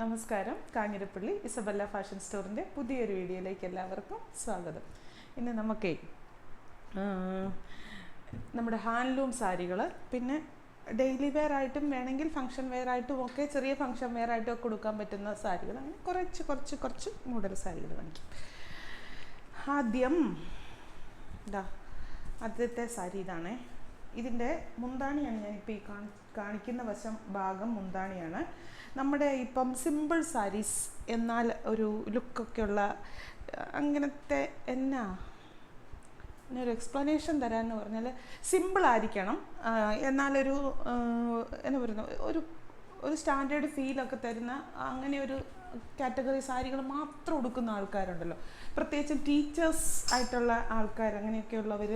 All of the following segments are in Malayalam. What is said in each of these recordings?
നമസ്കാരം. കാഞ്ഞിരപ്പള്ളി ഇസബല്ല ഫാഷൻ സ്റ്റോറിന്റെ പുതിയൊരു വീഡിയോയിലേക്ക് എല്ലാവർക്കും സ്വാഗതം. ഇന്ന് നമുക്കേ നമ്മുടെ ഹാൻഡ്ലൂം സാരികൾ പിന്നെ ഡെയിലി വെയർ ആയിട്ടും വേണമെങ്കിൽ ഫംഗ്ഷൻ വെയർ ആയിട്ടും ഒക്കെ ചെറിയ ഫംഗ്ഷൻ വെയർ ആയിട്ടും ഒക്കെ കൊടുക്കാൻ പറ്റുന്ന സാരികൾ അങ്ങനെ കുറച്ച് കുറച്ച് കുറച്ച് മോഡൽ സാരികൾ കാണിക്കും. ആദ്യം ഇതാ ആദ്യത്തെ സാരി ഇതാണേ. ഇതിന്റെ മുന്താണിയാണ് ഞാനിപ്പോൾ ഈ കാണി കാണിക്കുന്ന വശം ഭാഗം മുന്താണിയാണ്. നമ്മുടെ ഇപ്പം സിമ്പിൾ സാരീസ് എന്നാൽ ഒരു ലുക്കൊക്കെ ഉള്ള അങ്ങനത്തെ എന്നാ? ഒരു എക്സ്പ്ലനേഷൻ തരാമെന്ന് പറഞ്ഞാൽ സിമ്പിൾ ആയിരിക്കണം. എന്നാലൊരു എന്നാ പറയുന്നത് ഒരു ഒരു സ്റ്റാൻഡേർഡ് ഫീലൊക്കെ തരുന്ന അങ്ങനെ ഒരു കാറ്റഗറി സാരികൾ മാത്രം ഉടുക്കുന്ന ആൾക്കാരുണ്ടല്ലോ. പ്രത്യേകിച്ച് ടീച്ചേഴ്സ് ആയിട്ടുള്ള ആൾക്കാർ അങ്ങനെയൊക്കെയുള്ളവർ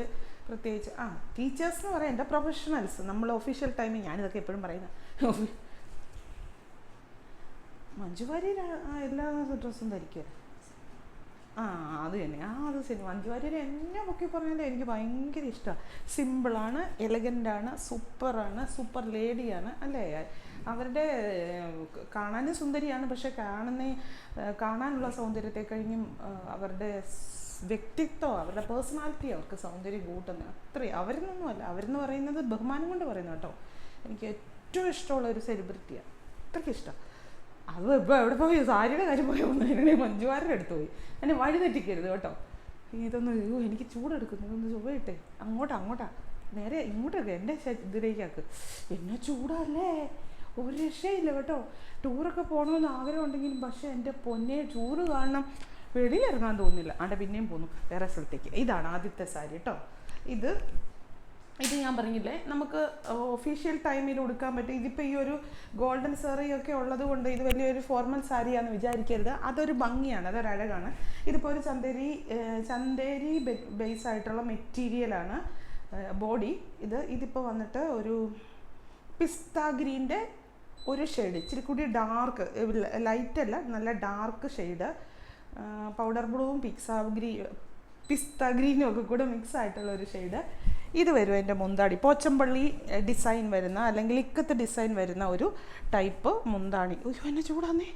പ്രത്യേകിച്ച് ആ ടീച്ചേഴ്സ് എന്ന് പറയാം എന്റെ പ്രൊഫഷണൽസ് നമ്മൾ ഒഫീഷ്യൽ ടൈമിൽ ഞാനിതൊക്കെ എപ്പോഴും പറയുന്നത് മഞ്ജു വാര്യർ എല്ലാ ഡ്രസ്സും ധരിക്കുക ആ അത് തന്നെ. ആ അത് ശരി. മഞ്ജു വാര്യർ എന്നെ പൊക്കി പറഞ്ഞാലും എനിക്ക് ഭയങ്കര ഇഷ്ടമാണ് സിമ്പിളാണ് എലഗന്റാണ് സൂപ്പറാണ് സൂപ്പർ ലേഡിയാണ് അല്ലേ? അവരുടെ കാണാനും സുന്ദരിയാണ് പക്ഷെ കാണുന്ന കാണാനുള്ള സൗന്ദര്യത്തെ കഴിഞ്ഞും അവരുടെ വ്യക്തിത്വം അവരുടെ പേഴ്സണാലിറ്റി അവർക്ക് സൗന്ദര്യം കൂട്ടുന്നത് അത്രയും. അവരെന്നൊന്നുമല്ല അവരെന്ന് പറയുന്നത് ബഹുമാനം കൊണ്ട് പറയുന്നു കേട്ടോ. എനിക്ക് ഏറ്റവും ഇഷ്ടമുള്ള ഒരു സെലിബ്രിറ്റിയാണ് അത്രയ്ക്ക് ഇഷ്ടം. അത് ഇപ്പോൾ എവിടെ പോയി? സാരിയുടെ കാര്യം പോയി. വന്നു മഞ്ജുവാരുടെ അടുത്ത് പോയി. എന്നെ വഴി തെറ്റിക്കരുത് കേട്ടോ. ഇതൊന്ന് അയ്യോ എനിക്ക് ചൂടെടുക്കുന്നു. ഇതൊന്ന് ചുവട്ടെ അങ്ങോട്ടാ അങ്ങോട്ടാ. നേരെ ഇങ്ങോട്ടൊക്കെ. എന്റെ ഇതിലേക്കാക്ക്. എന്നെ ചൂടല്ലേ? ഒരു രക്ഷയില്ല കേട്ടോ. ടൂറൊക്കെ പോകണമെന്ന് ആഗ്രഹം ഉണ്ടെങ്കിലും പക്ഷേ എന്റെ പൊന്നെ ചൂട് കാണണം വെളിയിലിറങ്ങാൻ തോന്നുന്നില്ല. ആണ്ടെ പിന്നെയും പോന്നു. വേറെ സ്ഥലത്തേക്ക്. ഇതാണ് ആദ്യത്തെ സാരി കേട്ടോ. ഇത് ഇത് ഞാൻ പറഞ്ഞില്ലേ നമുക്ക് ഒഫീഷ്യൽ ടൈമിൽ ഉടുക്കാൻ പറ്റും. ഇതിപ്പോൾ ഈ ഒരു ഗോൾഡൻ സെറി ഒക്കെ ഉള്ളത് കൊണ്ട് ഇത് വലിയൊരു ഫോർമൽ സാരിയാണെന്ന് വിചാരിക്കരുത്. അതൊരു ഭംഗിയാണ് അതൊരു അഴകാണ്. ഇതിപ്പോൾ ഒരു ചന്തേരി ചന്തേരി ബേസ് ആയിട്ടുള്ള മെറ്റീരിയലാണ് ബോഡി ഇത് ഇതിപ്പോൾ വന്നിട്ട് ഒരു പിസ്ത ഗ്രീന്റെ ഒരു ഷെയ്ഡ് ഇച്ചിരി കൂടി ഡാർക്ക് ലൈറ്റ് അല്ല നല്ല ഡാർക്ക് ഷെയ്ഡ് പൗഡർ ബ്ലൂവും പിക്സാ ഗ്രീ പിസ്ത ഗ്രീനും ഒക്കെ കൂടെ മിക്സ് ആയിട്ടുള്ള ഒരു ഷെയ്ഡ് ഇത് വരും എന്റെ മുന്താണി പോച്ചമ്പള്ളി ഡിസൈൻ വരുന്ന അല്ലെങ്കിൽ ഇക്കത്ത് ഡിസൈൻ വരുന്ന ഒരു ടൈപ്പ് മുന്താണി. അയ്യോ എന്നെ ചൂടാന്നേ.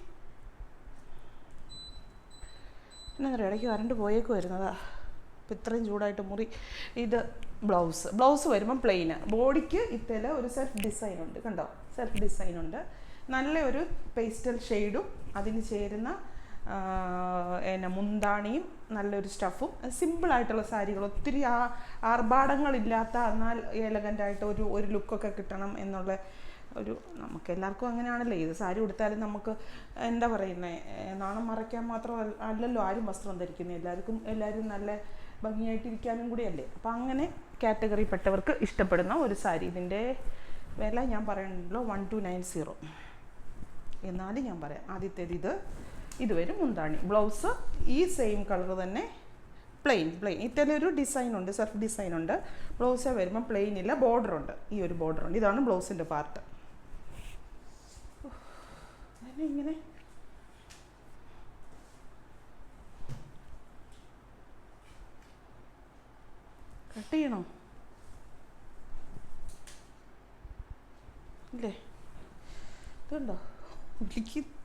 എന്നാ പറയുക ഇടയ്ക്ക് കറണ്ട് പോയേക്ക് വരുന്നതാ. അപ്പം ഇത്രയും ചൂടായിട്ട് മുറി. ഇത് ബ്ലൗസ്. ബ്ലൗസ് വരുമ്പം പ്ലെയിന് ബോഡിക്ക് ഇത്തല ഒരു സെൽഫ് ഡിസൈൻ ഉണ്ട്. കണ്ടോ? സെൽഫ് ഡിസൈൻ ഉണ്ട്. നല്ല ഒരു പേസ്റ്റൽ ഷെയ്ഡും അതിന് ചേരുന്ന ആ, എന്നാ മുന്താണിയും നല്ലൊരു സ്റ്റഫും സിമ്പിളായിട്ടുള്ള സാരികൾ. ഒത്തിരി ആ ആർഭാടങ്ങളില്ലാത്ത എന്നാൽ ആയിട്ട് ഒരു ഒരു ലുക്കൊക്കെ കിട്ടണം എന്നുള്ള ഒരു നമുക്ക് എല്ലാവർക്കും അങ്ങനെയാണല്ലോ? ഏത് സാരി ഉടുത്താലും നമുക്ക് എന്താ പറയുന്നത് നാണം മറയ്ക്കാൻ മാത്രം അല്ലല്ലോ? ആരും വസ്ത്രം ധരിക്കുന്നത് എല്ലാവർക്കും എല്ലാവരും നല്ല ഭംഗിയായിട്ടിരിക്കാനും കൂടിയല്ലേ? അപ്പം അങ്ങനെ കാറ്റഗറിപ്പെട്ടവർക്ക് ഇഷ്ടപ്പെടുന്ന ഒരു സാരി. ഇതിന്റെ വില ഞാൻ പറയണല്ലോ വൺ ടു നയൻ സീറോ എന്നാലും ഞാൻ പറയാം ആദ്യത്തേത് ഇത്. ഇത് വരും മുന്താണി. ബ്ലൗസ് ഈ സെയിം കളർ തന്നെ പ്ലെയിൻ പ്ലെയിൻ ഇത്തരം ഒരു ഡിസൈൻ ഉണ്ട് സെൽഫ് ഡിസൈൻ ഉണ്ട്. ബ്ലൗസ് വരുമ്പോൾ പ്ലെയിൻ ഇല്ല ബോർഡർ ഉണ്ട്. ഈ ഒരു ബോർഡർ ഉണ്ട്. ഇതാണ് ബ്ലൗസിന്റെ പാർട്ട് ഇങ്ങനെ കട്ട് ചെയ്യണോ? ഇല്ലേ? ഇതുണ്ടോ? വിളിക്ക് ഉം.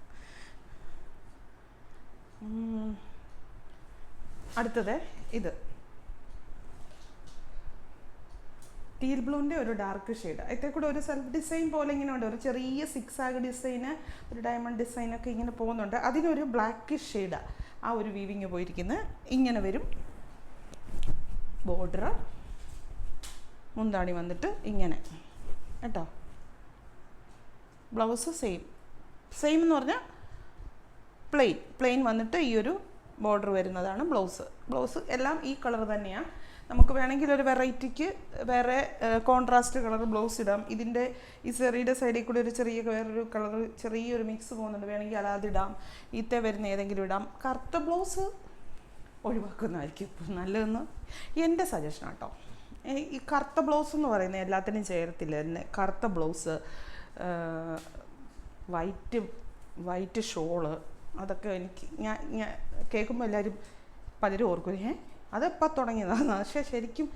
അടുത്തത് ഇത്. ടീൽ ബ്ലൂവിന്റെ ഒരു ഡാർക്ക് ഷെയ്ഡ് അതിൽ കൂടെ ഒരു സെൽഫ് ഡിസൈൻ പോലെ ഇങ്ങനെ ഉണ്ട് ഒരു ചെറിയ സിക്സ് ആഗ് ഡിസൈന് ഒരു ഡയമണ്ട് ഡിസൈനൊക്കെ ഇങ്ങനെ പോകുന്നുണ്ട്. അതിനൊരു ബ്ലാക്ക് ഷെയ്ഡാണ് ആ. ഒരു വീവിങ് പോയിരിക്കുന്നത് ഇങ്ങനെ വരും. ബോർഡർ മുന്താണി വന്നിട്ട് ഇങ്ങനെ. കേട്ടോ? ബ്ലൗസ് സെയിം സെയിം എന്ന് പറഞ്ഞാൽ പ്ലെയിൻ പ്ലെയിൻ വന്നിട്ട് ഈ ഒരു ബോർഡർ വരുന്നതാണ് ബ്ലൗസ്. ബ്ലൗസ് എല്ലാം ഈ കളർ തന്നെയാണ് നമുക്ക് വേണമെങ്കിൽ ഒരു വെറൈറ്റിക്ക് വേറെ കോൺട്രാസ്റ്റ് കളർ ബ്ലൗസ് ഇടാം. ഇതിന്റെ ഈ സെറിയുടെ സൈഡിൽ കൂടി ഒരു ചെറിയ വേറൊരു കളർ ചെറിയൊരു മിക്സ് പോകുന്നുണ്ട്. വേണമെങ്കിൽ അതാത് ഇടാം. ഈത്തെ വരുന്ന ഏതെങ്കിലും ഇടാം. കറുത്ത ബ്ലൗസ് ഒഴിവാക്കുന്നതായിരിക്കും. നല്ലതെന്ന് എന്റെ സജഷൻ കേട്ടോ ഈ കറുത്ത ബ്ലൗസ് എന്ന് പറയുന്നത് എല്ലാത്തിനും ചേരത്തില്ല എന്നെ കറുത്ത ബ്ലൗസ് വൈറ്റ് വൈറ്റ് ഷോൾ അതൊക്കെ എനിക്ക് ഞാൻ ഞാൻ കേൾക്കുമ്പോൾ എല്ലാവരും പലരും ഓർക്കും ഏ അതെപ്പോൾ തുടങ്ങിയതാണ് പക്ഷേ ശരിക്കും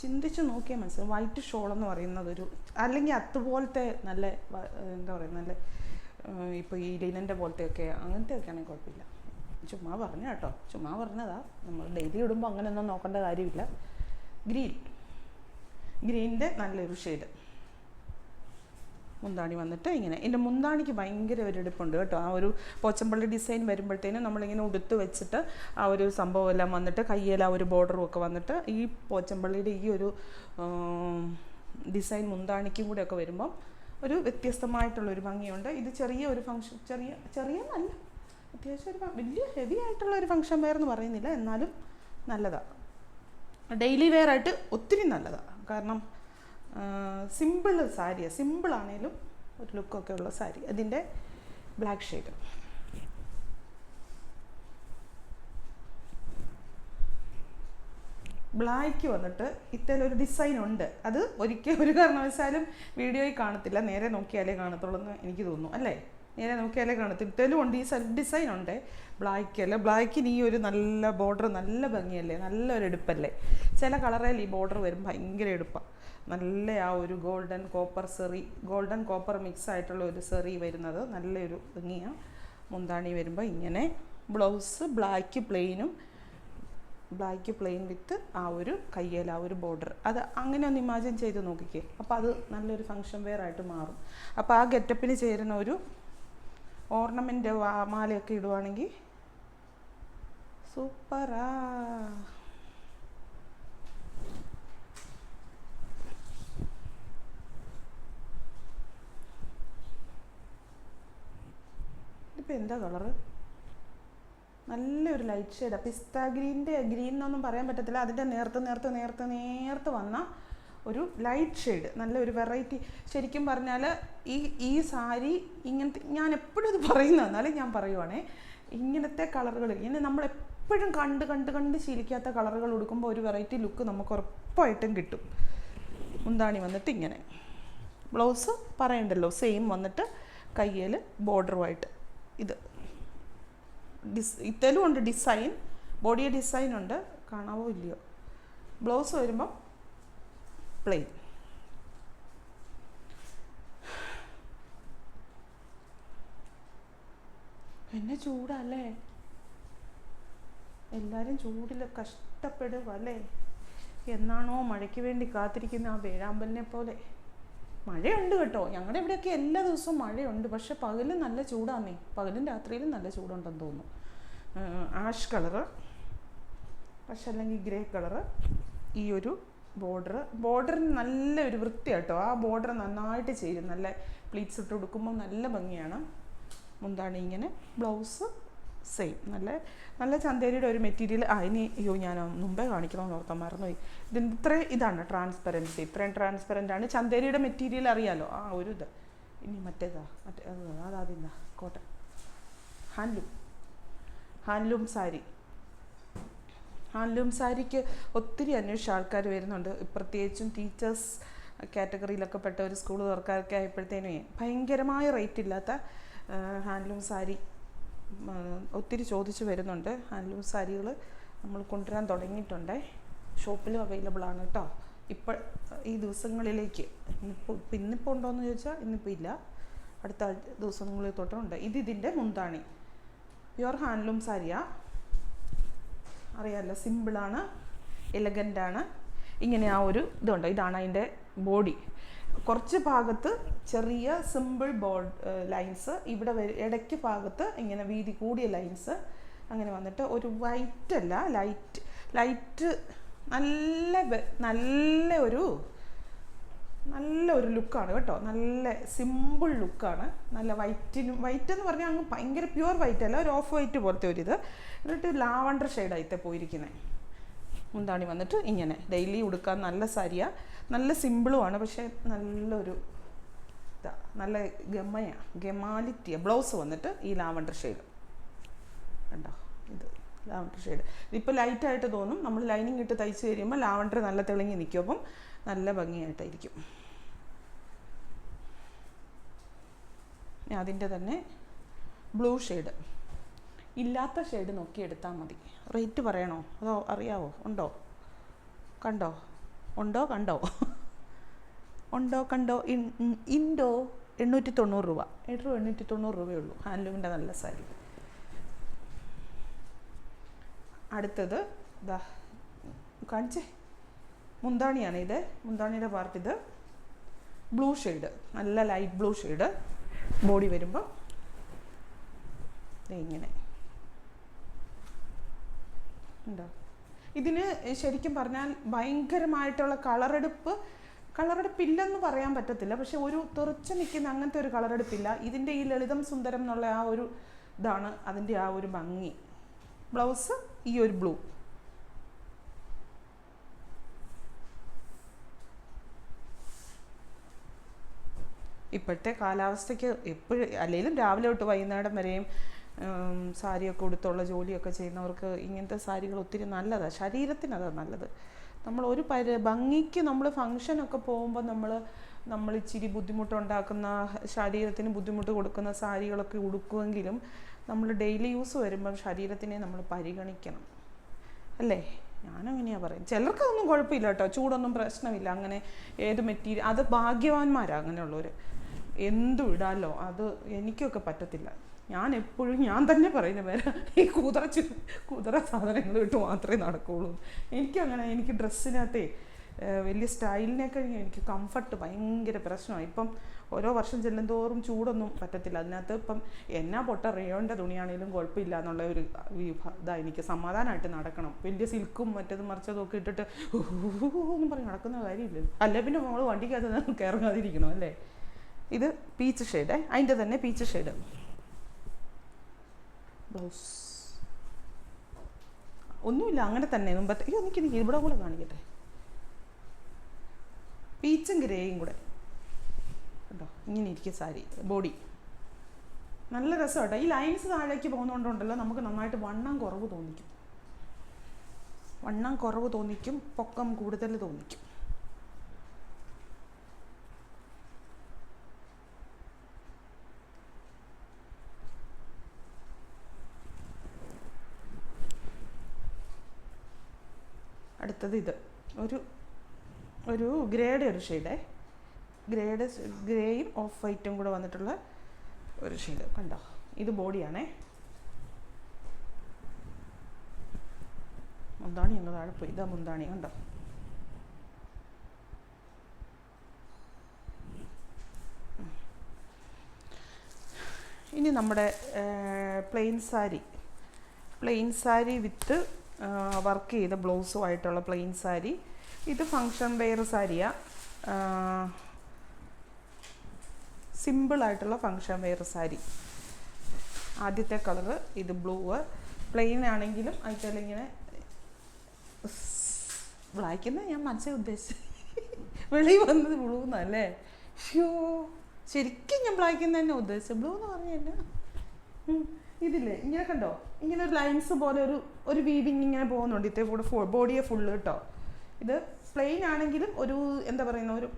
ചിന്തിച്ച് നോക്കിയാൽ മനസ്സിലാവും. വൈറ്റ് ഷോൾ എന്ന് പറയുന്നത് ഒരു അല്ലെങ്കിൽ അതുപോലത്തെ നല്ല എന്താ പറയുക നല്ല ഇപ്പോൾ ഈ ലിനന്റെ പോലത്തെയൊക്കെ അങ്ങനത്തെയൊക്കെ ആണെങ്കിൽ കുഴപ്പമില്ല. ചുമ്മാ പറഞ്ഞ കേട്ടോ. ചുമ്മാ പറഞ്ഞതാ. നമ്മൾ ഡെയിലി ഇടുമ്പോൾ അങ്ങനെയൊന്നും നോക്കേണ്ട കാര്യമില്ല. ഗ്രീൻ. ഗ്രീനിന്റെ നല്ലൊരു ഷെയ്ഡ്. മുന്താണി വന്നിട്ട് ഇങ്ങനെ. എന്റെ മുന്താണിക്ക് ഭയങ്കര ഒരു എടുപ്പുണ്ട് കേട്ടോ. ആ ഒരു പോച്ചമ്പള്ളി ഡിസൈൻ വരുമ്പോഴത്തേനും നമ്മളിങ്ങനെ ഉടുത്ത് വെച്ചിട്ട് ആ ഒരു സംഭവം എല്ലാം വന്നിട്ട് കയ്യിൽ ആ ഒരു ബോർഡറും ഒക്കെ വന്നിട്ട് ഈ പോച്ചമ്പള്ളിയുടെ ഈ ഒരു ഡിസൈൻ മുന്താണിക്കും കൂടെ ഒക്കെ വരുമ്പം ഒരു വ്യത്യസ്തമായിട്ടുള്ളൊരു ഭംഗിയുണ്ട്. ഇത് ചെറിയ ഒരു ഫംഗ്ഷൻ ചെറിയ ചെറിയ നല്ല അത്യാവശ്യം ഒരു വലിയ ഹെവി ആയിട്ടുള്ള ഒരു ഫംഗ്ഷൻ വെയർ എന്ന് പറയുന്നില്ല. എന്നാലും നല്ലതാണ് ഡെയിലി വെയർ ആയിട്ട് ഒത്തിരി നല്ലതാണ് കാരണം സിമ്പിൾ സാരിയാണ് സിമ്പിളാണേലും ഒരു ലുക്കൊക്കെ ഉള്ള സാരി അതിന്റെ ബ്ലാക്ക് ഷെയ്ഡ് ബ്ലാക്ക് വന്നിട്ട് ഇത്തരം ഒരു ഡിസൈൻ ഉണ്ട്. അത് ഒരിക്കൽ ഒരു കാരണവശാലും വീഡിയോയിൽ കാണത്തില്ല. നേരെ നോക്കിയാലേ കാണത്തുള്ളൂ എന്ന് എനിക്ക് തോന്നുന്നു. അല്ലേ? നേരെ നോക്കിയാലേ കാണാം. തിട്ടലും ഉണ്ട് ഈ സെൽഫ് ഡിസൈൻ ഉണ്ട്. ബ്ലാക്ക് അല്ല ബ്ലാക്കിന് ഈ ഒരു നല്ല ബോർഡർ നല്ല ഭംഗിയല്ലേ? നല്ലൊരു എടുപ്പല്ലേ? ചില കളറിൽ ഈ ബോർഡർ വരും. ഭയങ്കര എടുപ്പാണ് നല്ല ആ ഒരു golden copper zari golden copper mix ആയിട്ടുള്ള ഒരു സെറി വരുന്നത്. നല്ലൊരു ഭംഗിയാണ് മുന്താണി വരുമ്പോൾ ഇങ്ങനെ ബ്ലൗസ് ബ്ലാക്ക് പ്ലെയിനും ബ്ലാക്ക് പ്ലെയിൻ വിത്ത് ആ ഒരു കയ്യിൽ ആ ഒരു ബോർഡർ അത് അങ്ങനെ ഒന്ന് ഇമാജിൻ ചെയ്ത് നോക്കിക്കേ. അപ്പോൾ അത് നല്ലൊരു ഫങ്ഷൻ വെയർ ആയിട്ട് മാറും. അപ്പോൾ ആ ഗെറ്റപ്പിന് ചേരുന്ന ഒരു ഓർണമെന്റ് മാലയൊക്കെ ഇടുവാണെങ്കിൽ സൂപ്പറാ. ഇതിപ്പോൾ എന്താ കളറ്? നല്ലൊരു ലൈറ്റ് ഷെയ്ഡാണ് പിസ്ത ഗ്രീന്റെ ഗ്രീൻ എന്നൊന്നും പറയാൻ പറ്റത്തില്ല. അതിന്റെ നേർത്ത് നേർത്ത് നേർത്ത് നേർത്ത് വന്ന ഒരു ലൈറ്റ് ഷെയ്ഡ് നല്ലൊരു വെറൈറ്റി ശരിക്കും പറഞ്ഞാൽ ഈ ഈ സാരി ഇങ്ങനത്തെ ഞാൻ എപ്പോഴും ഇത് പറയുന്നത് എന്നാലും ഞാൻ പറയുവാണേ. ഇങ്ങനത്തെ കളറുകൾ ഇങ്ങനെ നമ്മൾ എപ്പോഴും കണ്ട് കണ്ട് കണ്ട് ശീലിക്കാത്ത കളറുകൾ ഉടുക്കുമ്പോൾ ഒരു വെറൈറ്റി ലുക്ക് നമുക്ക് ഉറപ്പായിട്ടും കിട്ടും. മുന്താണി വന്നിട്ട് ഇങ്ങനെ. ബ്ലൗസ് പറയണ്ടല്ലോ സെയിം വന്നിട്ട് കയ്യിൽ ബോർഡറുമായിട്ട് ഇത്. ഡിസ് ഇത്തലും ഉണ്ട് ഡിസൈൻ ബോഡിയെ ഡിസൈൻ ഉണ്ട്. കാണാവോ ഇല്ലയോ? ബ്ലൗസ് വരുമ്പം പ്ലെയിൻ എന്നെ ചൂടല്ലേ? എല്ലാരും ചൂടിൽ കഷ്ടപ്പെടുക അല്ലേ എന്നാണോ മഴയ്ക്ക് വേണ്ടി കാത്തിരിക്കുന്ന ആ വേഴാമ്പലിനെ പോലെ? മഴയുണ്ട് കേട്ടോ. ഞങ്ങളുടെ ഇവിടെയൊക്കെ എല്ലാ ദിവസവും മഴയുണ്ട്. പക്ഷെ പകലും നല്ല ചൂടാന്നേ. പകലും രാത്രിയിലും നല്ല ചൂടുണ്ടെന്ന് തോന്നുന്നു. ആഷ് കളറ് പക്ഷെ അല്ലെങ്കിൽ ഗ്രേ കളറ് ഈ ഒരു ബോർഡർ ബോർഡറിന് നല്ല ഒരു വൃത്തിയാട്ടോ. ആ ബോർഡർ നന്നായിട്ട് ചേരും. നല്ല പ്ലീറ്റ്സ് ഇട്ട് കൊടുക്കുമ്പോൾ നല്ല ഭംഗിയാണ്. മുന്താണ് ഇങ്ങനെ. ബ്ലൗസ് സെയിം നല്ല നല്ല ചന്തേരിയുടെ ഒരു മെറ്റീരിയൽ ആ ഇനി അയ്യോ ഞാൻ മുമ്പേ കാണിക്കണമെന്ന് ഓർത്താൻ മറന്നുപോയി. ഇതിന് ഇത്രയും ഇതാണ് ട്രാൻസ്പെറൻസി ഇത്രയും ട്രാൻസ്പെറന്റ് ആണ്. ചന്തേരിയുടെ മെറ്റീരിയൽ അറിയാലോ? ആ ഒരു ഇത്. ഇനി മറ്റേതാ? മറ്റേ അത് അതാദ്യം cotton. Handloom handloom sari handloom സാരിക്ക് ഒത്തിരി അന്വേഷിച്ച ആൾക്കാർ വരുന്നുണ്ട്. പ്രത്യേകിച്ചും ടീച്ചേഴ്സ് കാറ്റഗറിയിലൊക്കെ പെട്ട ഒരു സ്കൂൾ തുറക്കാറൊക്കെ ആയപ്പോഴത്തേനേ ഭയങ്കരമായ റേറ്റ് ഇല്ലാത്ത ഹാൻഡ്ലൂം സാരി ഒത്തിരി ചോദിച്ചു വരുന്നുണ്ട്. ഹാൻഡ്ലൂം സാരികൾ നമ്മൾ കൊണ്ടുവരാൻ തുടങ്ങിയിട്ടുണ്ട്. ഷോപ്പിലും അവൈലബിൾ ആണ് കേട്ടോ. ഇപ്പോൾ ഈ ദിവസങ്ങളിലേക്ക് ഇന്നിപ്പോൾ ഇന്നിപ്പോൾ ഉണ്ടോയെന്ന് ചോദിച്ചാൽ ഇന്നിപ്പോൾ ഇല്ല. അടുത്ത ദിവസങ്ങളിൽ തൊട്ടുണ്ട്. ഇത് ഇതിന്റെ മുന്താണി. പ്യുവർ ഹാൻഡ്ലൂം സാരിയാ. അറിയാമല്ലോ സിമ്പിളാണ് എലഗന്റ് ആണ്. ഇങ്ങനെ ആ ഒരു ഇതുണ്ട്. ഇതാണ് അതിന്റെ ബോഡി കുറച്ച് ഭാഗത്ത് ചെറിയ സിമ്പിൾ ബോർഡ് ലൈൻസ് ഇവിടെ ഇടയ്ക്ക് ഭാഗത്ത് ഇങ്ങനെ വീതി കൂടിയ ലൈൻസ് അങ്ങനെ വന്നിട്ട് ഒരു വൈറ്റ് അല്ല ലൈറ്റ് ലൈറ്റ് നല്ല നല്ല ഒരു നല്ല ഒരു ലുക്കാണ് കേട്ടോ. നല്ല സിമ്പിൾ ലുക്കാണ്. നല്ല വൈറ്റിനും വൈറ്റ് എന്ന് പറഞ്ഞാൽ അങ്ങ് ഭയങ്കര പ്യുവർ വൈറ്റ് അല്ല ഒരു ഓഫ് വൈറ്റ് പോലത്തെ ഒരു ഇത് എന്നിട്ട് ലാവണ്ടർ ഷെയ്ഡായിട്ട് പോയിരിക്കുന്നത് മുന്താണി വന്നിട്ട് ഇങ്ങനെ. ഡെയിലി ഉടുക്കാൻ നല്ല സാരിയാണ് നല്ല സിമ്പിളുമാണ് പക്ഷേ നല്ലൊരു ഇതാ നല്ല ഗമയാണ് ഗമാലിറ്റിയാണ് ബ്ലൗസ് വന്നിട്ട് ഈ ലാവണ്ടർ ഷെയ്ഡ് കണ്ടോ? ഇത് ലാവണ്ടർ ഷെയ്ഡ് ഇതിപ്പോൾ ലൈറ്റായിട്ട് തോന്നും. നമ്മൾ ലൈനിങ് ഇട്ട് തയ്ച്ച് കഴിയുമ്പോൾ ലാവണ്ടർ നല്ല തെളിഞ്ഞ് നിൽക്കും അപ്പം നല്ല ഭംഗിയായിട്ടായിരിക്കും. അതിന്റെ തന്നെ ബ്ലൂ ഷെയ്ഡ്. ഇല്ലാത്ത ഷെയ്ഡ് നോക്കി എടുത്താൽ മതി. റേറ്റ് പറയണോ? അതോ അറിയാവോ? ഉണ്ടോ? കണ്ടോ? ഉണ്ടോ? കണ്ടോ? ഉണ്ടോ? കണ്ടോ? ഇൻഡോ എണ്ണൂറ്റി തൊണ്ണൂറ് രൂപ. എട്ടു എണ്ണൂറ്റി തൊണ്ണൂറ് രൂപയേ ഉള്ളൂ. ഹാൻഡ്ലൂമിന്റെ നല്ല സാരി അടുത്തത് ഇതാ കാണിച്ചേ. മുന്താണിയാണ് ഇത്. മുന്താണിയുടെ പാർട്ട് ഇത്. ബ്ലൂ ഷെയ്ഡ് നല്ല ലൈറ്റ് ബ്ലൂ ഷെയ്ഡ് ബോഡി വരുമ്പോൾ ഇങ്ങനെ. ഉണ്ടോ? ഇതിന് ശരിക്കും പറഞ്ഞാൽ ഭയങ്കരമായിട്ടുള്ള കളറെടുപ്പ് കളറെടുപ്പില്ലെന്ന് പറയാൻ പറ്റത്തില്ല. പക്ഷെ ഒരു തെറിച്ച് നിൽക്കുന്ന അങ്ങനത്തെ ഒരു കളറെടുപ്പില്ല. ഇതിന്റെ ഈ ലളിതം സുന്ദരം എന്നുള്ള ആ ഒരു ഇതാണ് അതിന്റെ ആ ഒരു ഭംഗി. ബ്ലൗസ് ഈ ഒരു ബ്ലൂ ഇപ്പോഴത്തെ കാലാവസ്ഥയ്ക്ക് എപ്പോഴും അല്ലെങ്കിലും രാവിലെ തൊട്ട് വൈകുന്നേരം വരെയും സാരിയൊക്കെ ഉടുത്തുള്ള ജോലിയൊക്കെ ചെയ്യുന്നവർക്ക് ഇങ്ങനത്തെ സാരികൾ ഒത്തിരി നല്ലതാണ് ശരീരത്തിനതാണ് നല്ലത്. നമ്മൾ ഒരു പരി ഭംഗിക്ക് നമ്മൾ ഫങ്ഷനൊക്കെ പോകുമ്പോൾ നമ്മൾ നമ്മൾ ഇച്ചിരി ബുദ്ധിമുട്ടുണ്ടാക്കുന്ന ശരീരത്തിന് ബുദ്ധിമുട്ട് കൊടുക്കുന്ന സാരികളൊക്കെ ഉടുക്കുമെങ്കിലും നമ്മൾ ഡെയിലി യൂസ് വരുമ്പം ശരീരത്തിനെ നമ്മൾ പരിഗണിക്കണം. അല്ലേ? ഞാനങ്ങനെയാണ് പറയും. ചിലർക്ക് അതൊന്നും കുഴപ്പമില്ല കേട്ടോ. ചൂടൊന്നും പ്രശ്നമില്ല. അങ്ങനെ ഏത് മെറ്റീരിയൽ അത് ഭാഗ്യവാന്മാരാണ് അങ്ങനെയുള്ളവർ എന്തും ഇടാലോ അത് എനിക്കൊക്കെ പറ്റത്തില്ല. ഞാൻ എപ്പോഴും ഞാൻ തന്നെ പറയുന്ന പേര് ഈ കുതിര കുതിര സാധനങ്ങൾ ഇട്ട് മാത്രമേ നടക്കുകയുള്ളൂ എനിക്കങ്ങനെ എനിക്ക് ഡ്രസ്സിനകത്തെ വലിയ സ്റ്റൈലിനെ കഴിഞ്ഞ് എനിക്ക് കംഫർട്ട് ഭയങ്കര പ്രശ്നമാണ്. ഇപ്പം ഓരോ വർഷം ചെല്ലുന്തോറും ചൂടൊന്നും പറ്റത്തില്ല. അതിനകത്ത് ഇപ്പം എന്നാ പൊട്ട റേയോന്റെ തുണിയാണെങ്കിലും കുഴപ്പമില്ല എന്നുള്ള ഒരു ഇതാണ് എനിക്ക് സമാധാനമായിട്ട് നടക്കണം. വലിയ സിൽക്കും മറ്റേതും മറിച്ചതും ഒക്കെ ഇട്ടിട്ട് ഒന്നും പറഞ്ഞ് നടക്കുന്ന കാര്യമില്ല അല്ലെ പിന്നെ നമ്മൾ വണ്ടിക്കകത്ത് ഇറങ്ങാതിരിക്കണം അല്ലേ? ഇത് പീച്ച് ഷെയ്ഡേ അതിന്റെ തന്നെ പീച്ച് ഷെയ്ഡ് ബ്ലൗസ് ഒന്നുമില്ല അങ്ങനെ തന്നെ. മുമ്പത്തെ അയ്യോ എനിക്ക് എനിക്ക് ഇവിടെ കൂടെ കാണിക്കട്ടെ. പീച്ചും ഗ്രേയും കൂടെ. കേട്ടോ ഇങ്ങനെ ഇരിക്കും സാരി ബോഡി നല്ല രസമാട്ടോ. ഈ ലൈൻസ് താഴേക്ക് പോകുന്നതുകൊണ്ടുണ്ടല്ലോ നമുക്ക് നന്നായിട്ട് വണ്ണം കുറവ് തോന്നിക്കും. വണ്ണം കുറവ് തോന്നിക്കും പൊക്കം കൂടുതൽ തോന്നിക്കും. അടുത്തത് ഇത്. ഒരു ഒരു ഗ്രേഡ് ഒരു ഷെയ്ഡേ ഗ്രേഡ് ഗ്രേയും ഓഫ് വൈറ്റും കൂടെ വന്നിട്ടുള്ള ഒരു ഷെയ്ഡ് കണ്ടോ? ഇത് ബോഡിയാണേ മുന്താണി ഞങ്ങൾ താഴെ പോയി. ഇതാ മുന്താണി കണ്ടോ? ഇനി നമ്മുടെ plain sari plain sari with work ചെയ്ത ബ്ലൗസുമായിട്ടുള്ള പ്ലെയിൻ സാരി ഇത് ഫങ്ഷൻ വെയർ സാരിയാ സിമ്പിളായിട്ടുള്ള ഫങ്ഷൻ വെയർ സാരി ആദ്യത്തെ കളറ് ഇത് ബ്ലൂ പ്ലെയിൻ ആണെങ്കിലും അതിൽ ഇങ്ങനെ ബ്ലാക്ക് ഞാൻ മനസ്സിൽ ഉദ്ദേശിച്ചത്. വെളി വന്നത് ബ്ലൂ എന്നല്ലേ ഷ്യോ ശരിക്കും ഞാൻ ബ്ലാക്ക് എന്ന് തന്നെ ഉദ്ദേശിച്ചത്. ബ്ലൂ എന്ന്? പറഞ്ഞല്ല ഇതില്ലേ? ഇങ്ങനെ കണ്ടോ? ഇങ്ങനെ ഒരു ലൈൻസ് പോലെ ഒരു ഒരു വീവിങ് ഇങ്ങനെ പോകുന്നുണ്ട്. ഇത്തേ കൂടെ ഫുൾ ബോഡിയെ ഫുള്ള് കേട്ടോ ഇത് പ്ലെയിൻ ആണെങ്കിലും ഒരു എന്താ പറയുന്ന ഒരു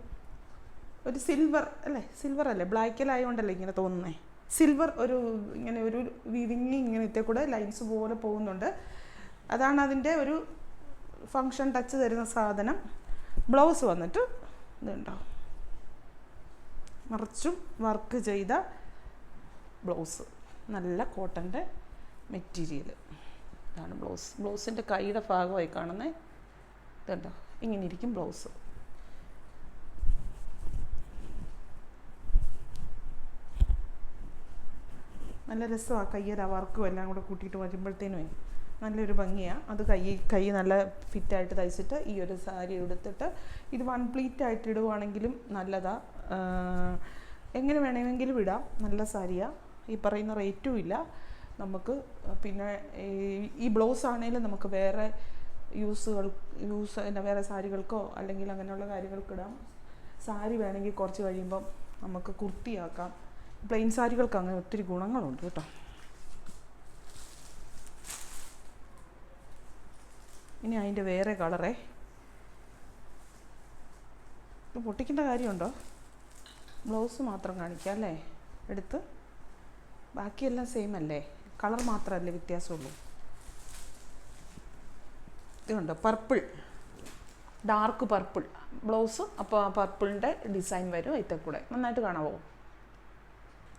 ഒരു സിൽവർ അല്ലേ? സിൽവർ അല്ലേ? ബ്ലാക്കിലായതുകൊണ്ടല്ലേ ഇങ്ങനെ തോന്നുന്നേ? സിൽവർ ഒരു ഇങ്ങനെ ഒരു വീവിങ് ഇങ്ങനെ ഇത്തേ കൂടെ ലൈൻസ് പോലെ പോകുന്നുണ്ട്. അതാണ് അതിന്റെ ഒരു ഫങ്ഷൻ ടച്ച് തരുന്ന സാധനം. ബ്ലൗസ് വന്നിട്ട് ഇതുണ്ടോ മറിച്ചും വർക്ക് ചെയ്ത ബ്ലൗസ് നല്ല കോട്ടന്റെ മെറ്റീരിയൽ ഇതാണ് ബ്ലൗസ്. ബ്ലൗസിന്റെ കൈയുടെ ഭാഗമായി കാണുന്നത് ഇതുണ്ടോ? ഇങ്ങനെ ഇരിക്കും ബ്ലൗസ്. നല്ല രസമാണ് കയ്യൊരു വർക്കും എല്ലാം കൂടെ കൂട്ടിയിട്ട് വരുമ്പോഴത്തേനുമേ നല്ലൊരു ഭംഗിയാണ് അത് കൈ കൈ നല്ല ഫിറ്റായിട്ട് തയ്ച്ചിട്ട് ഈ ഒരു സാരി എടുത്തിട്ട് ഇത് വൺ പ്ലീറ്റ് ആയിട്ട് ഇടുവാണെങ്കിലും നല്ലതാണ് എങ്ങനെ വേണമെങ്കിലും ഇടാം. നല്ല സാരിയാണ് ഈ പറയുന്ന റേറ്റും ഇല്ല. നമുക്ക് പിന്നെ ഈ- ബ്ലൗസ് ആണെങ്കിലും നമുക്ക് വേറെ യൂസുകൾ യൂസ് എന്നാ വേറെ സാരികൾക്കോ അല്ലെങ്കിൽ അങ്ങനെയുള്ള കാര്യങ്ങൾക്ക് ഇടാം. സാരി വേണമെങ്കിൽ കുറച്ച് കഴിയുമ്പം നമുക്ക് കുർത്തിയാക്കാം. പ്ലെയിൻ സാരികൾക്ക് അങ്ങനെ ഒത്തിരി ഗുണങ്ങളുണ്ട് കേട്ടോ. ഇനി അതിന്റെ വേറെ കളറേ പൊട്ടിക്കേണ്ട കാര്യമുണ്ടോ? ബ്ലൗസ് മാത്രം കാണിക്കാം അല്ലേ? എടുത്ത്. ബാക്കിയെല്ലാം സെയിം അല്ലേ? കളർ മാത്രമല്ലേ വ്യത്യാസമുള്ളൂ? ഇതുണ്ട് പർപ്പിൾ ഡാർക്ക് പർപ്പിൾ ബ്ലൗസ് അപ്പോൾ ആ പർപ്പിളിന്റെ ഡിസൈൻ വരും അതിൽ കൂടെ. നന്നായിട്ട് കാണാവോ?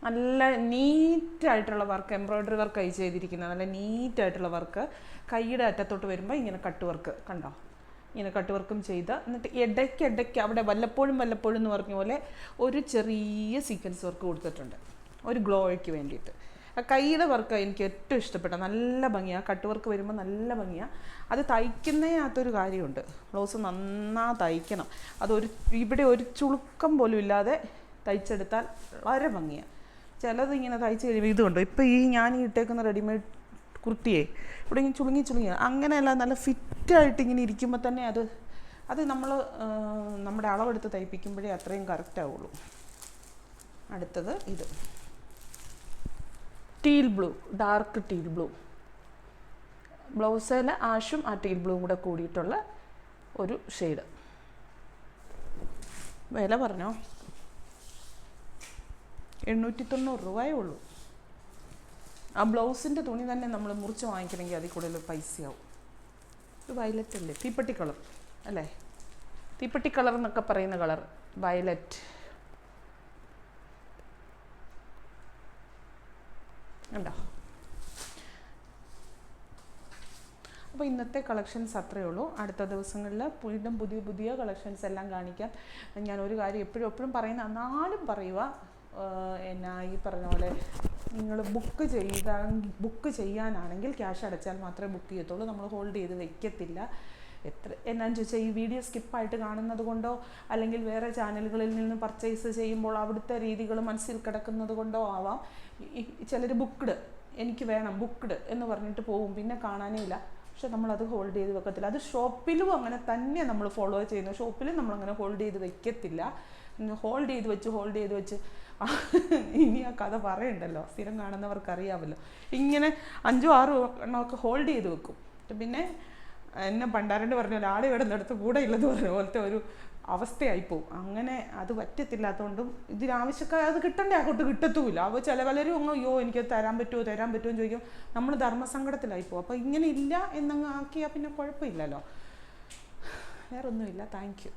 നല്ല നീറ്റായിട്ടുള്ള വർക്ക് എംബ്രോയ്ഡറി വർക്ക് ആയി ചെയ്തിരിക്കുന്നത്. നല്ല നീറ്റായിട്ടുള്ള വർക്ക് കൈയുടെ അറ്റത്തോട്ട് വരുമ്പോൾ ഇങ്ങനെ കട്ട് വർക്ക് കണ്ടോ? ഇങ്ങനെ കട്ട് വർക്കും ചെയ്ത് എന്നിട്ട് ഇടയ്ക്ക് ഇടയ്ക്ക് അവിടെ വല്ലപ്പോഴും വല്ലപ്പോഴും എന്ന് പറഞ്ഞ പോലെ ഒരു ചെറിയ സീക്വൻസ് വർക്ക് കൊടുത്തിട്ടുണ്ട്. ഒരു ഗ്ലോയ്ക്ക് വേണ്ടിയിട്ട്. ആ കൈയുടെ വർക്ക് എനിക്ക് ഏറ്റവും ഇഷ്ടപ്പെട്ട നല്ല ഭംഗിയാണ് കട്ട് വർക്ക് വരുമ്പോൾ നല്ല ഭംഗിയാണ് അത് തയ്ക്കുന്നതിനകത്തൊരു കാര്യമുണ്ട്. ബ്ലൗസ് നന്നാ തയ്ക്കണം. അതൊരു ഇവിടെ ഒരു ചുളുക്കം പോലും ഇല്ലാതെ തയ്ച്ചെടുത്താൽ വളരെ ഭംഗിയാണ് ചിലത് ഇങ്ങനെ തയ്ച്ച് കഴിയുമ്പോൾ ഇതുണ്ട് ഇപ്പോൾ ഈ ഞാൻ ഈ ഇട്ടേക്കുന്ന റെഡിമെയ്ഡ് കുർത്തിയെ ഇവിടെ ഇങ്ങനെ ചുളുങ്ങി ചുളുങ്ങി അങ്ങനെയല്ല നല്ല ഫിറ്റായിട്ട് ഇങ്ങനെ ഇരിക്കുമ്പോൾ തന്നെ അത് അത് നമ്മൾ നമ്മുടെ അളവെടുത്ത് തയ്പ്പിക്കുമ്പോഴേ അത്രയും കറക്റ്റ് ആവുള്ളൂ അടുത്തത് ഇത്. Teal blue dark teal blue ബ്ലൗസിൽ ആഷും ആ ടീൽ ബ്ലൂ കൂടെ കൂടിയിട്ടുള്ള ഒരു ഷെയ്ഡ് വില പറഞ്ഞോ? എണ്ണൂറ്റി തൊണ്ണൂറ് രൂപയേ ഉള്ളൂ. ആ ബ്ലൗസിന്റെ തുണി തന്നെ നമ്മൾ മുറിച്ച് വാങ്ങിക്കണമെങ്കിൽ അതിൽ കൂടുതൽ പൈസയാവും. ഒരു വയലറ്റ് അല്ലേ? തീപ്പെട്ടി കളർ അല്ലേ? തീപ്പെട്ടി കളർ എന്നൊക്കെ പറയുന്ന കളർ വയലറ്റ് ഉണ്ടോ അപ്പോൾ ഇന്നത്തെ കളക്ഷൻസ് അത്രയേ ഉള്ളൂ. അടുത്ത ദിവസങ്ങളിൽ വീണ്ടും പുതിയ പുതിയ കളക്ഷൻസ് എല്ലാം കാണിക്കാം. ഞാൻ ഒരു കാര്യം എപ്പോഴും എപ്പോഴും പറയുന്ന എന്നാലും പറയുക എന്നാ ഈ പറഞ്ഞ പോലെ നിങ്ങൾ ബുക്ക് ചെയ്ത ബുക്ക് ചെയ്യാനാണെങ്കിൽ ക്യാഷ് അടച്ചാൽ മാത്രമേ ബുക്ക് ചെയ്യത്തുള്ളൂ. നമ്മൾ ഹോൾഡ് ചെയ്ത് വെക്കത്തില്ല. എത്ര എന്നാന്ന് ചോദിച്ചാൽ ഈ വീഡിയോ സ്കിപ്പായിട്ട് കാണുന്നത് കൊണ്ടോ അല്ലെങ്കിൽ വേറെ ചാനലുകളിൽ നിന്ന് പർച്ചേസ് ചെയ്യുമ്പോൾ അവിടുത്തെ രീതികൾ മനസ്സിൽ കിടക്കുന്നത് കൊണ്ടോ ആവാം. ചിലർ ബുക്ക്ഡ് എനിക്ക് വേണം ബുക്ക്ഡ് എന്ന് പറഞ്ഞിട്ട് പോവും. പിന്നെ കാണാനേ ഇല്ല പക്ഷെ നമ്മളത് ഹോൾഡ് ചെയ്ത് വെക്കത്തില്ല. അത് ഷോപ്പിലും അങ്ങനെ തന്നെ നമ്മൾ ഫോളോ ചെയ്യുന്നു ഷോപ്പിലും നമ്മൾ അങ്ങനെ ഹോൾഡ് ചെയ്ത് വെക്കത്തില്ല. ഹോൾഡ് ചെയ്ത് വെച്ച് ഹോൾഡ് ചെയ്ത് വെച്ച്. ഇനി ആ കഥ പറയണ്ടല്ലോ. സ്ഥിരം കാണുന്നവർക്ക് അറിയാമല്ലോ ഇങ്ങനെ അഞ്ചോ ആറോ എണ്ണമൊക്കെ ഹോൾഡ് ചെയ്ത് വെക്കും. പിന്നെ എന്നെ പണ്ടാരണ്ട് പറഞ്ഞ ഒരാൾ ഇവിടെ നിന്നെടുത്ത് കൂടെ ഇല്ലെന്ന് പറഞ്ഞ പോലത്തെ ഒരു അവസ്ഥയായിപ്പോവും അങ്ങനെ അത് പറ്റത്തില്ലാത്തതുകൊണ്ടും ഇതിനാവശ്യക്കാർ അത് കിട്ടണ്ടേ? അങ്ങോട്ട് കിട്ടത്തുമില്ല അപ്പോൾ ചില പലരും അങ്ങ് അയ്യോ എനിക്കത് തരാൻ പറ്റുമോ? തരാൻ പറ്റുമോ? എന്ന് ചോദിക്കും. നമ്മൾ ധർമ്മസങ്കടത്തിലായിപ്പോവും അപ്പോൾ ഇങ്ങനെ ഇല്ല എന്നങ്ങ് ആക്കിയാൽ പിന്നെ കുഴപ്പമില്ലല്ലോ. വേറൊന്നുമില്ല. Thank you